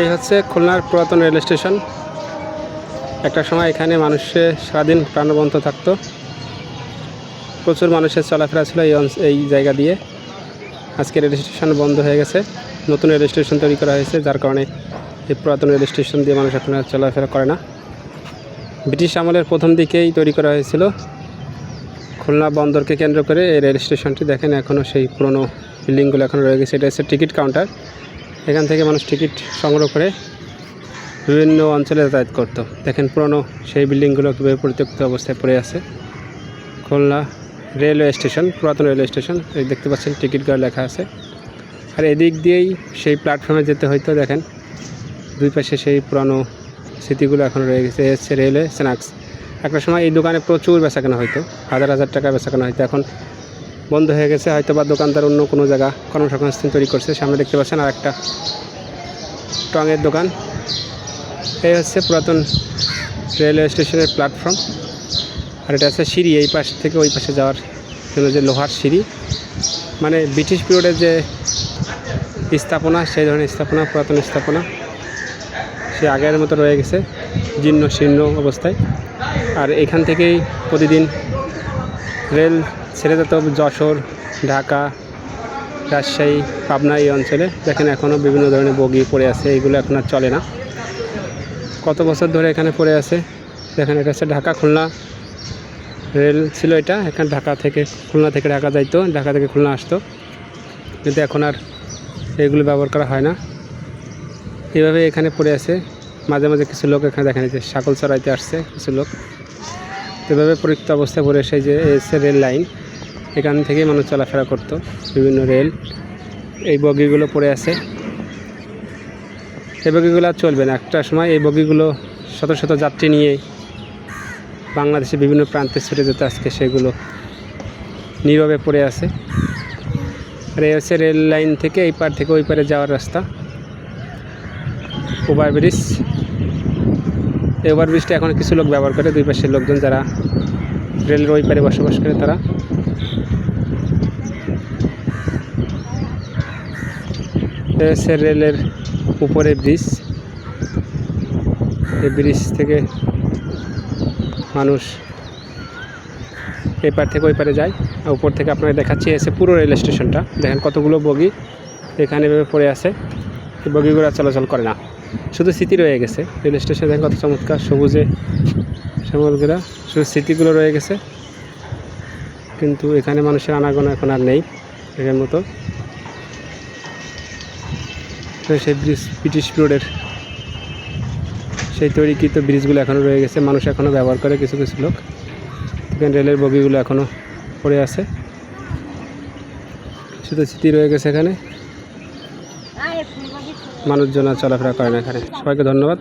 এই হচ্ছে খুলনার পুরাতন রেল স্টেশন। একটা সময় এখানে মানুষের সারাদিন প্রাণবন্ত থাকতো। প্রচুর মানুষের চলাফেরা ছিল এই এই জায়গা দিয়ে। আজকে রেল স্টেশন বন্ধ হয়ে গেছে। নতুন রেল স্টেশন তৈরি করা হয়েছে, যার কারণে এই পুরাতন রেল স্টেশন দিয়ে মানুষ এখন চলাফেরা করে না। ব্রিটিশ আমলের প্রথম দিকেই তৈরি করা হয়েছিল। খুলনা বন্দরকে কেন্দ্র করে এই রেল স্টেশনটি দেখেন এখনও সেই পুরনো বিল্ডিংগুলো এখনও রয়ে গেছে। এটা হচ্ছে টিকিট কাউন্টার। এখান থেকে মানুষ টিকিট সংগ্রহ করে বিভিন্ন অঞ্চলে যাতায়াত করতো। দেখেন পুরনো সেই বিল্ডিংগুলো কীভাবে পরিত্যক্ত অবস্থায় পড়ে আছে। খুলনা রেলওয়ে স্টেশন, পুরাতন রেলওয়ে স্টেশন, এই দেখতে পাচ্ছেন টিকিট গার্ড লেখা আছে। আর এদিক দিয়েই সেই প্ল্যাটফর্মে যেতে হয়তো দেখেন। দুই পাশে সেই পুরানো স্মৃতিগুলো এখন রয়ে গেছে এ হচ্ছে রেলওয়ে স্ন্যাক্স। একটা সময় এই দোকানে প্রচুর বেচাকেনা হয়তো হাজার হাজার টাকা বেচাকেনা হয়তো এখন বন্ধ হয়ে গেছে হয়তো বা দোকানদার অন্য কোনো জায়গা কর্মসংস্থান তৈরি করছে। সামনে দেখতে পাচ্ছেন আর একটা টঙের দোকান। এই হচ্ছে পুরাতন রেলওয়ে স্টেশনের প্ল্যাটফর্ম। আর এটা হচ্ছে সিঁড়ি, এই পাশ থেকে ওই পাশে যাওয়ার জন্য যে লোহার সিঁড়ি। মানে ব্রিটিশ পিরিয়ডের যে স্থাপনা, সেই ধরনের স্থাপনা, পুরাতন স্থাপনা, সে আগের মতো রয়ে গেছে, জীর্ণ শীর্ণ অবস্থায়। আর এখান থেকেই প্রতিদিন রেল ছেড়ে যেত যশোর, ঢাকা, রাজশাহী, পাবনা এই অঞ্চলে। দেখেন এখনও বিভিন্ন ধরনের বগি পড়ে আছে এইগুলো এখন আর চলে না। কত বছর ধরে এখানে পড়ে আছে? দেখেন এটা হচ্ছে ঢাকা খুলনা রেল ছিল এটা, এখানে ঢাকা থেকে, খুলনা থেকে ঢাকা যাইতো, ঢাকা থেকে খুলনা আসতো। কিন্তু এখন আর এগুলো ব্যবহার করা হয় না। এভাবে এখানে পড়ে আছে। মাঝে মাঝে কিছু লোক এখানে দেখা যাচ্ছে সাকল চড়াইতে আসছে কিছু লোক। এভাবে পরিত্যক্ত অবস্থায় পড়ে এসে যে এসে রেল লাইন। এখান থেকেই মানুষ চলাফেরা করতো, বিভিন্ন রেল। এই বগিগুলো পড়ে আছে। এই বগিগুলো আর চলবে না। একটা সময় এই বগিগুলো শত শত যাত্রী নিয়ে বাংলাদেশের বিভিন্ন প্রান্তে ছুটে যেতে। আজকে সেগুলো নীরবে পড়ে আছে। আর এই হচ্ছে রেল লাইন থেকে এই পার থেকে ওই পারে যাওয়ার রাস্তা। ওভার ব্রিজ এই ওভার ব্রিজটা এখন কিছু লোক ব্যবহার করে। দুই পাশের লোকজন যারা রেলের ওই পারে বসবাস করে তারা। হচ্ছে রেলের উপরে ব্রিজ। এই ব্রিজ থেকে মানুষ এপার থেকে ওই পারে যায়। উপর থেকে আপনাকে দেখাচ্ছি, এসে পুরো রেল স্টেশনটা। দেখেন কতগুলো বগি এখানে পড়ে আছে। বগিগুলো চলাচল করে না। শুধু স্মৃতি রয়ে গেছে। রেল স্টেশন দেখেন কত চমৎকার সবুজে শ্যামলগুলা শুধু স্মৃতিগুলো রয়ে গেছে। কিন্তু এখানে মানুষের আনাগোনা এখন আর নেই, আগের মতো। সেই ব্রিজ, ব্রিটিশ রোডের সেই তৈরিকৃত ব্রিজগুলো এখনও রয়ে গেছে। মানুষ এখনও ব্যবহার করে কিছু কিছু লোক। এখানে রেলের বগিগুলো এখনও পড়ে আছে। শুধু স্মৃতি রয়ে গেছে এখানে। মানুষজন চলাফেরা করে না এখানে। সবাইকে ধন্যবাদ।